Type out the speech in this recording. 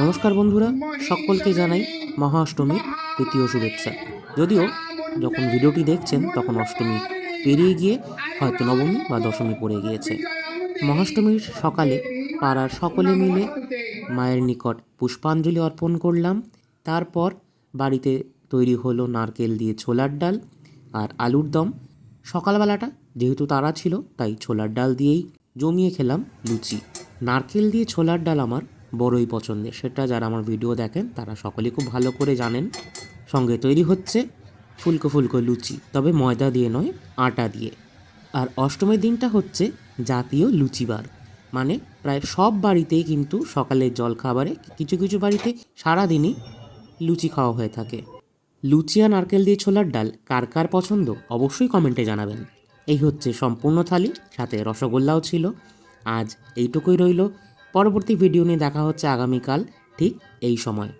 নমস্কার বন্ধুরা, সকলকে জানাই মহা অষ্টমীর তৃতীয় শুভেচ্ছা। যদিও যখন ভিডিওটি দেখছেন, তখন অষ্টমী পেরিয়ে গিয়ে হয়তো নবমী বা দশমী পড়ে গিয়েছে। মহাষ্টমীর সকালে পাড়ার সকলে মিলে মায়ের নিকট পুষ্পাঞ্জলি অর্পণ করলাম। তারপর বাড়িতে তৈরি হলো নারকেল দিয়ে ছোলার ডাল আর আলুর দম। সকালবেলাটা যেহেতু তারা ছিল, তাই ছোলার ডাল দিয়েই জমিয়ে খেলাম লুচি। নারকেল দিয়ে ছোলার ডাল আমার বড়ই পছন্দের। সেটা যারা আমার ভিডিও দেখেন, তারা সকলেই খুব ভালো করে জানেন। সঙ্গে তৈরি হচ্ছে ফুলকো ফুলকো লুচি, তবে ময়দা দিয়ে নয়, আটা দিয়ে। আর অষ্টমীর দিনটা হচ্ছে জাতীয় লুচিবার মানে প্রায় সব বাড়িতেই কিন্তু সকালের জলখাবারে কিছু কিছু বাড়িতে সারাদিনই লুচি খাওয়া হয়ে থাকে। লুচি আর নারকেল দিয়ে ছোলার ডাল কার কার পছন্দ অবশ্যই কমেন্টে জানাবেন। এই হচ্ছে সম্পূর্ণ থালি, সাথে রসগোল্লাও ছিল। আজ এইটুকুই রইল। পরবর্তী ভিডিও নিয়ে দেখা হচ্ছে আগামীকাল ঠিক এই সময়।